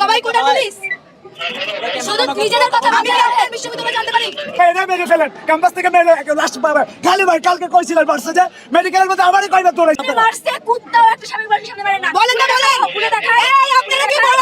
সবাই কোটা পুলিশ? শুধু নিজেদের কথা ভাবি বিশ্ববিদ্যালয় জানতে পারি। মেরে মেরে ফেলেন। ক্যাম্পাস থেকে মেরে লাস্ট পাবে। খালি ভাই কালকে কইছিলেন বার্সা যে মেডিকেলের মধ্যে আমারই কইবে তোর মারছে কুত্তাও একটা স্বামী বাড়ির সামনে মারে না। বলেন না বলেন। খুলে দেখায়। এই আপনারা কি বড়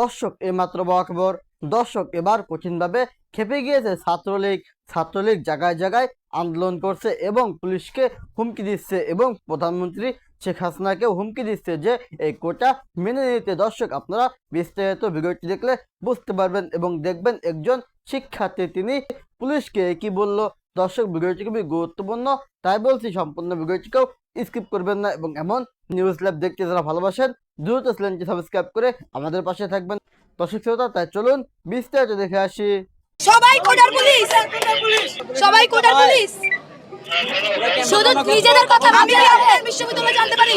দর্শক এই মাত্র খবর দর্শক এবার কঠিনভাবে খেপে গিয়েছে। ছাত্রলীগ ছাত্রলীগ জায়গায় জায়গায় আন্দোলন করছে এবং পুলিশকে হুমকি দিচ্ছে এবং প্রধানমন্ত্রী শেখ হাসিনাকেও হুমকি দিচ্ছে যে এই কোটা মেনে নিতে। দর্শক, আপনারা বিস্তারিত ভিডিওটি দেখলে বুঝতে পারবেন এবং দেখবেন একজন শিক্ষার্থী, তিনি পুলিশকে কি বলল। দর্শক, ভিডিওটি খুবই গুরুত্বপূর্ণ, তাই বলছি সম্পূর্ণ ভিডিওটিকেও স্কিপ করবেন না এবং এমন নিউজ ল্যাব দেখতে যারা ভালোবাসেন, দ্রুত চ্যানেলটি সাবস্ক্রাইব করে আমাদের পাশে থাকবেন। দর্শক শ্রোতা তাই চলুন বিস্তারিত দেখে আসি। সবাই কোটার পুলিশ! সবাই কোটার পুলিশ! শুধু নিজেদের কথা ভাবি আপনার বিশ্ববিদ্যালয় জানতে পারি।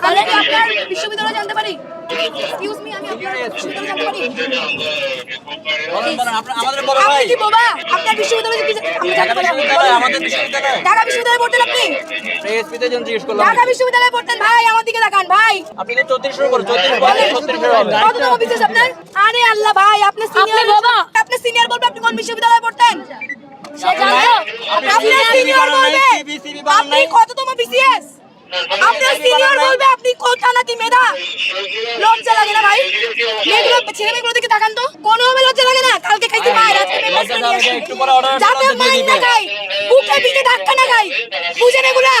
আমি কি আপনার বিশ্ববিদ্যালয় জানতে পারি। এক্সকিউজ মি আমি আপনার বিশ্ববিদ্যালয় জানতে পারি। আপনি ভাই। কি বোবা? আপনার বিশ্ববিদ্যালয় কি আমি জানতে পারি বিশ্ববিদ্যালয়, আমাদের বিশ্ববিদ্যালয়। ঢাকা বিশ্ববিদ্যালয়ে পড়তেন আপনি? এসপিতে জন জিজ্ঞেস করলাম। ঢাকা বিশ্ববিদ্যালয়ে পড়তেন ভাই আমার দিকে তাকান ভাই। আপনি তো চৌত্রিশের উপর চৌত্রিশ বলেন ছত্রিশের হবে কততম বিশেষ আপনার? আরে আল্লাহ ভাই আপনি সিনিয়র বাবা? আপনি সিনিয়র বলবে আপনি কোন বিশ্ববিদ্যালয়ে পড়তেন? সে জানতো আপনি সিনিয়র বলবে আপনি কততম বিসিএস আপনি সিনিয়র বলবে আপনি কোথা নাকি মেধা? লজ্জা লাগে না ভাই। মেয়েগুলো ছেলে মেয়েগুলো দিকে তাকান তো। কোনো ভাবে লজ্জা লাগে না কালকে খাইতে মায়ের আজকে লজ্জা নিয়ে আসি একটু পরে order যাতে মাইন না খাই বুকে পিঠে ধাক্কা না খাই বুঝেন এগুলা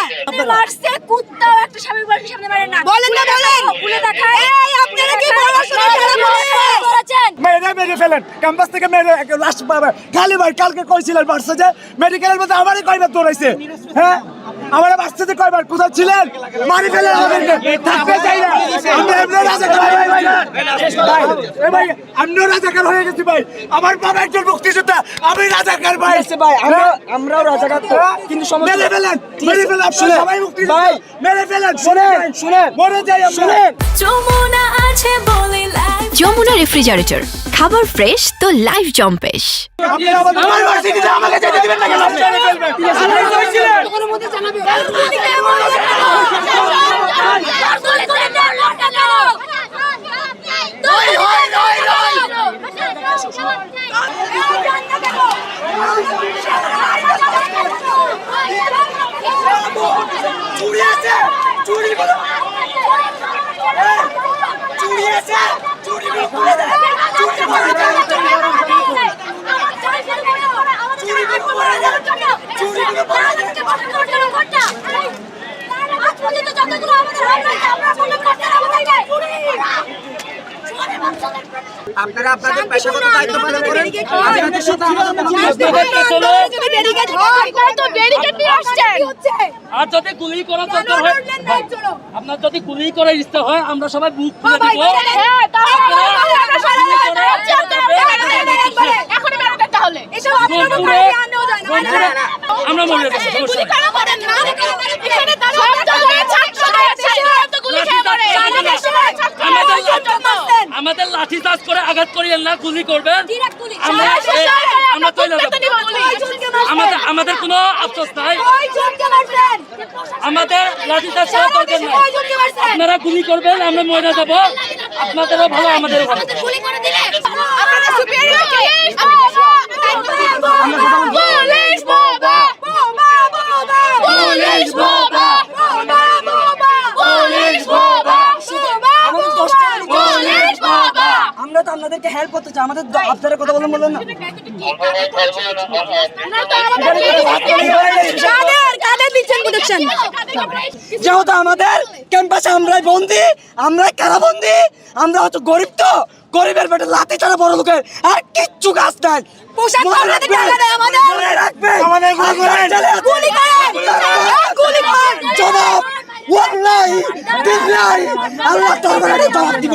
মারছে কুত্তাও একটা স্বামী বাড়ির সামনে মারে না। বলেন না বলেন। খুলে দেখায় এই আপনারা কি পড়াশোনা মেরে ফেলেন। ক্যাম্পাস থেকে মেরে লাস্ট পাবে খালি ভাই কালকে কইছিলেন বার্সা যে মেডিকেলের মধ্যে আমারই কইবে তোর হ্যাঁ? আমার বাচ্চাতে কয়বার। কোথাও ছিলেন? মারি ফেলেন আমাদেরকে। থাকতে চাই না। আমরা এমনি রাজাকার হয়ে গেছি ভাই এ ভাই আমিও রাজাকার হয়ে গেছি ভাই? আমার বাবা একজন মুক্তিযোদ্ধা। আমি রাজাকার ভাই? ভাই আমরা আমরাও রাজাকার কিন্তু সমস্যা মেরে ফেলেন মেরে ফেলেন। আপনারা সবাই মুক্তিযোদ্ধা। মেরে ফেলেন শুনেন শুনেন মরে যাই আমরা। যমুনা আছে বলে যমুনা রেফ্রিজারেটর খাবার ফ্রেশ তো লাইফ জম্পেশ আমাদের আমার ভার্সিটিতে আমাকে যেতে দিবেন না কেন মেরে ফেলবেন আপনি কইছিলেন চুরি আছে চুরি গুলো চুরি আছে চুরি গুলো খুলে দেন চুরি করে দেন চুরি গুলো করে দেন চুরি গুলো করে দেন আপনারা আপনাদের পেশাগত দায়িত্ব পালন করেন। আপনাদের আর যদি গুলি করা দরকার হয় আপনার যদি গুলি করার ইচ্ছা হয় আমরা সবাই বুক খুলে দিব আমরা মরে যাব আমাদের লাঠি চার্জ করে আঘাত করিয়েন না গুলি করবেন। আমাদের আমাদের কোনো আফসোস নাই। আমাদের লাঠি চার্জ করবেন দরকার নাই। আপনারা গুলি করবেন আমরা মরে যাব। আপনাদেরও ভালো আমাদেরও ভালো পুলিশ বাবা পুলিশ বাবা পুলিশ বাবা আমাদের দশটা মিনিট পুলিশ বাবা আমরা তো আপনাদেরকে হেল্প করতে চাই আমাদের আপনারা কথা বলুন বলুন না। যেহেতু আমাদের ক্যাম্পাসে আমরাই বন্দি আমরাই কারাবন্দি আমরা হয়তো গরিব তো গরিবের পেটে লাতি ছাড়া বড় লোকের আর কিচ্ছু কাজ নাই। পোশাক জবাব ওয়াল্লাহি বিল্লাহি আল্লাহ জবাব দিব।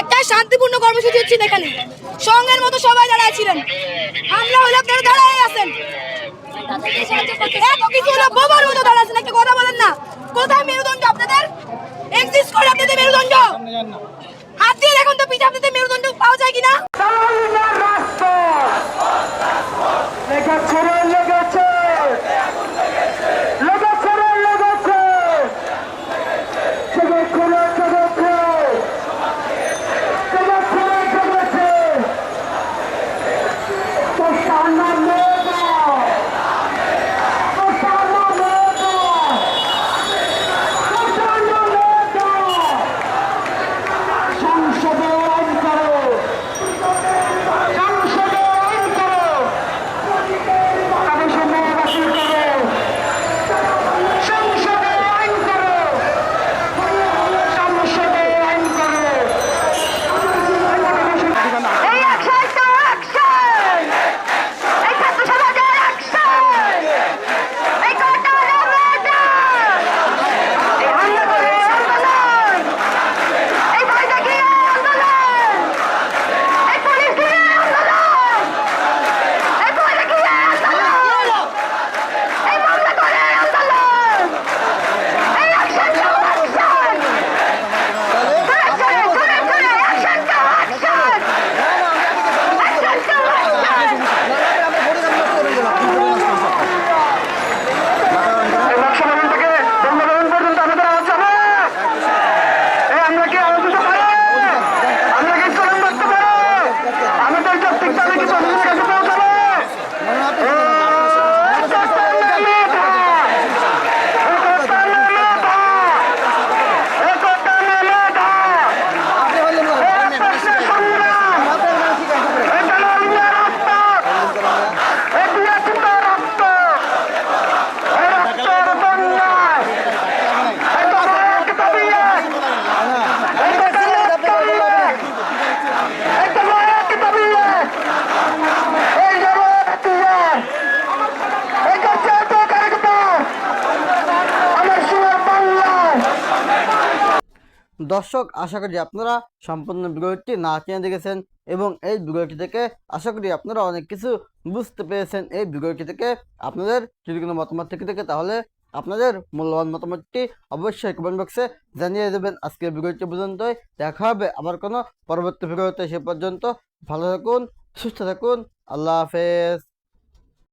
একটা শান্তিপূর্ণ কর্মসূচি হচ্ছে এখানে। সঙ্গের মতো সবাই দাঁড়ায় ছিলেন। আমরা হলে আপনারা দাঁড়াই আছেন। এত কিছু হলো কথা বলেন না। কোথায় মেরুদণ্ড আপনাদের? আপনাদের মেরুদণ্ড। দেখুন তো পিঠে মেরুদণ্ড পাওয়া যায় দর্শক, আশা করি আপনারা সম্পূর্ণ ভিডিওটি না চিনে দেখেছেন এবং এই ভিডিওটি থেকে আশা করি আপনারা অনেক কিছু বুঝতে পেরেছেন। এই ভিডিওটি থেকে আপনাদের যদি কোনো মতামত থেকে থাকে তাহলে আপনাদের মূল্যবান মতামতটি অবশ্যই কমেন্ট বক্সে জানিয়ে দেবেন। আজকের ভিডিওটি পর্যন্তই। দেখা হবে আবার কোনো পরবর্তী ভিডিওতে। সে পর্যন্ত ভালো থাকুন, সুস্থ থাকুন। আল্লাহ হাফেজ।